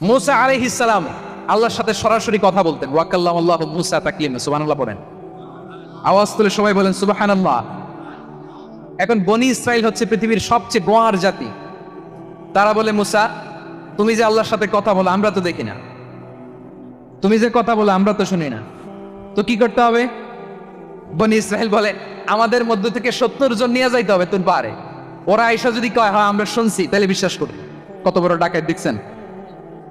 মুসা আলাইহিসসালাম আল্লাহর সাথে সরাসরি কথা বলতেন। ওয়াকাল্লাম আল্লাহ মুসা তাকলিম, সুবহানাল্লাহ পড়েন। আওয়াজ তুলে সবাই বলেন, সুবহানাল্লাহ। এখন বনি ইসরাইল হচ্ছে পৃথিবীর সবচেয়ে গোয়ার জাতি। তারা বলে, মুসা, তুমি যে আল্লাহর সাথে কথা বলো, আমরা তো দেখি না। তুমি যে কথা বলো, আমরা তো শুনি না। তো কি করতে হবে? বনি ইসরায়েল বলে, আমাদের মধ্য থেকে সত্তর জন নিয়ে যাইতে হবে তুমি পারে ওরা আইসা যদি কয় হ্যাঁ আমরা শুনছি, তাহলে বিশ্বাস করি। কত বড় ডাকাত দেখছেন?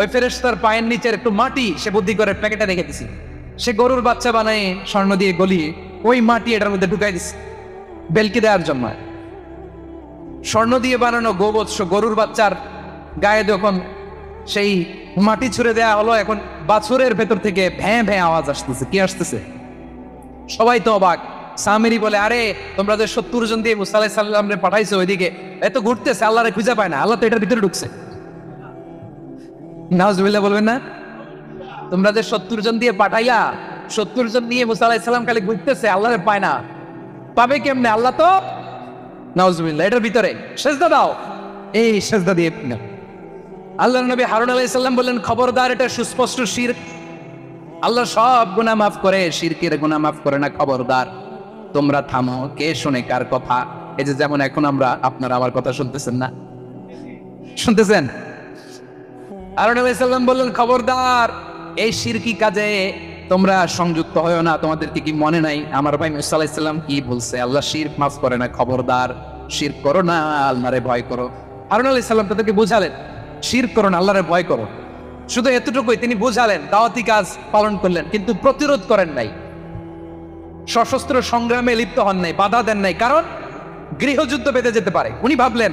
ওই ফেরেস্তার পায়ের নিচের একটু মাটি সে বুদ্ধি করে প্যাকেটে রেখে দিছি। সে গরুর বাচ্চা বানায় স্বর্ণ দিয়ে গলিয়ে ওই মাটি এটার মধ্যে ঢুকাই দিছে। বেলকি দেওয়ার জন্য। স্বর্ণ দিয়ে বানানো গোবৎস গরুর বাচ্চার গায়ে যখন সেই মাটি ছুঁড়ে দেয়া হলো, এখন বাছুরের ভেতর থেকে ভ্যাঁ ভ্যাঁ আওয়াজ আসতেছে। কি আসতেছে? সবাই তো অবাক। সামেরি বলে, আরে, তোমরা যে সত্তর জন দিয়ে মুসা আলাইহিস সাল্লামরে পাঠাইছো ওইদিকে এত ঘুরতেছে, আল্লাহরে খুঁজে পায় না, আল্লাহ তো এটার ভিতরে ঢুকছে। নাজবিল্লাহ বলবেন না? তোমরা যে সত্তর জন দিয়ে পাঠাইলা সত্তর জন নিয়ে মুসা আলাইহিস খালি ঘুরতেছে, আল্লাহরে পায় না। পাবে কেমনে? আল্লাহ তো নাউজুবিল্লাহ, এটার ভিতরে। সেজদা দাও। এই সেজদা দিয়ে আল্লাহ নবী হারুন আলাইহিস সাল্লাম বললেন, খবরদার, এটা সুস্পষ্ট শির আল্লাহ সব গুনাহ মাফ করে, শিরকের গুনাহ মাফ করে না, খবরদার। তোমরা থামো, কে শুনে কার কথা? এই যে যেমন এখন আমরা, আপনারা আমার কথা শুনতেছেন না? শুনতেছেন? বললেন, খবরদার, এই কাজে তোমরা সংযুক্ত না। কি মনে নাই? আমার ভাই কি বলছে? আল্লাহ শির মাফ করে না, খবরদার। শির করো না, আল্লাহরে ভয় করো। হারুন আলাইহিস সাল্লাম তাদেরকে শির করো না, আল্লাহরে ভয় করো। শুধু এতটুকুই তিনি বুঝালেন, দাওয়াতি কাজ পালন করলেন, কিন্তু প্রতিরোধ করেন নাই। সশস্ত্র সংগ্রামে লিপ্ত হন নাই, বাধা দেন নাই, কারণ গৃহযুদ্ধ বেঁধে যেতে পারে। উনি ভাবলেন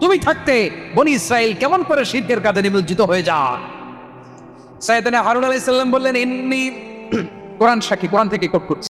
তুমি থাকতে বনি ইসরায়েল কেমন করে শিল্পের কাঁধে নিমজ্জিত হয়ে যা সাইদানে হারুন আলাইহিস সালাম বললেন এমনি কোরআন সাক্ষী, কোরআন থেকে কোট করছি